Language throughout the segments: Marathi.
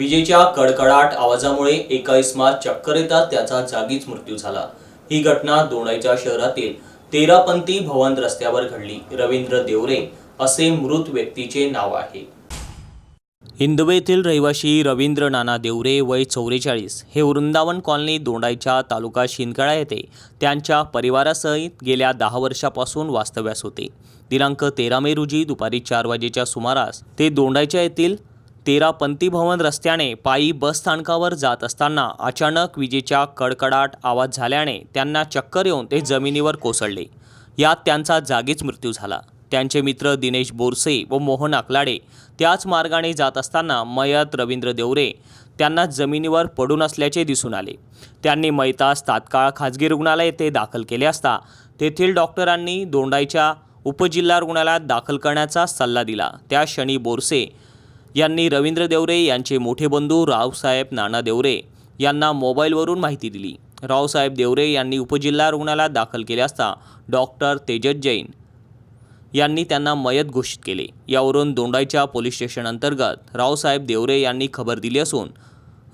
विजेच्या कडकडाट आवाजामुळे एका इस्मात चक्कर येतात त्याचा जागीच मृत्यू झाला. ही घटना दोंडाईच्या शहरातील तेरापंथी भवन रस्त्यावर घडली. रवींद्र देवरे असे मृत व्यक्तीचे नाव आहे. हिंदवे येथील रहिवासी रवींद्र नाना देवरे वय चौवेचाळीस. हे वृंदावन कॉलनी दोंडाईच्या तालुका शिंदखेडा येथे त्यांच्या परिवारासहित गेल्या दहा वर्षापासून वास्तव्यास होते. दिनांक तेरा मे रोजी दुपारी चार वाजेच्या सुमारास ते दोंडाईच्या येथील तेरा पंथीभवन रस्त्याने पायी बस स्थानकावर जात असताना अचानक विजेच्या कडकडाट आवाज झाल्याने त्यांना चक्कर येऊन ते जमिनीवर कोसळले. यात त्यांचा जागीच मृत्यू झाला. त्यांचे मित्र दिनेश बोरसे व मोहन आकलाडे त्याच मार्गाने जात असताना मयत रवींद्र देवरे त्यांना जमिनीवर पडून असल्याचे दिसून आले. त्यांनी मैतास तात्काळ खाजगी रुग्णालय येथे दाखल केले असता तेथील डॉक्टरांनी दोंडाईच्या उपजिल्हा रुग्णालयात दाखल करण्याचा सल्ला दिला. त्या क्षणी बोरसे यांनी रवींद्र देवरे यांचे मोठे बंधू रावसाहेब नाना देवरे यांना मोबाईलवरून माहिती दिली. रावसाहेब देवरे यांनी उपजिल्हा रुग्णालयात दाखल केले असता डॉक्टर तेजस जैन यांनी त्यांना मयत घोषित केले. यावरून दोंडाईच्या पोलीस स्टेशन अंतर्गत रावसाहेब देवरे यांनी खबर दिली असून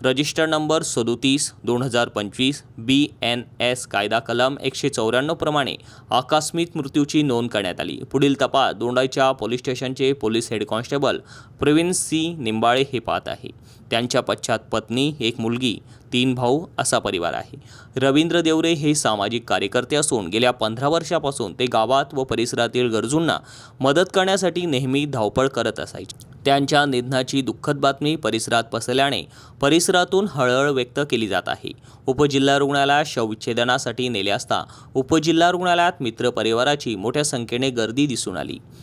रजिस्टर नंबर सदोतीस दोन हजार पंचवीस बी एन एस कायदा कलम एकशे चौऱ्याण्णवप्रमाणे आकस्मिक मृत्यूची नोंद करण्यात आली. पुढील तपास दोंडाईच्या पोलीस स्टेशनचे police head constable Praveen C Nimbale हे पाहत आहे. त्यांच्या पश्चात पत्नी एक मुलगी तीन भाऊ असा परिवार आहे. रवींद्र देवरे हे सामाजिक कार्यकर्ते असून गेल्या पंधरा वर्षापासून ते गावात व परिसरातील गरजूंना मदत करण्यासाठी नेहमी धावपळ करत असायचे. त्यांच्या निधनाची दुःखद बातमी परिसरात पसरल्याने परिसरातून हळहळ व्यक्त केली जात आहे. उपजिल्हा रुग्णालयात शवविच्छेदनासाठी नेले असता उपजिल्हा रुग्णालयात मित्र परिवाराची मोठ्या संख्येने गर्दी दिसून आली.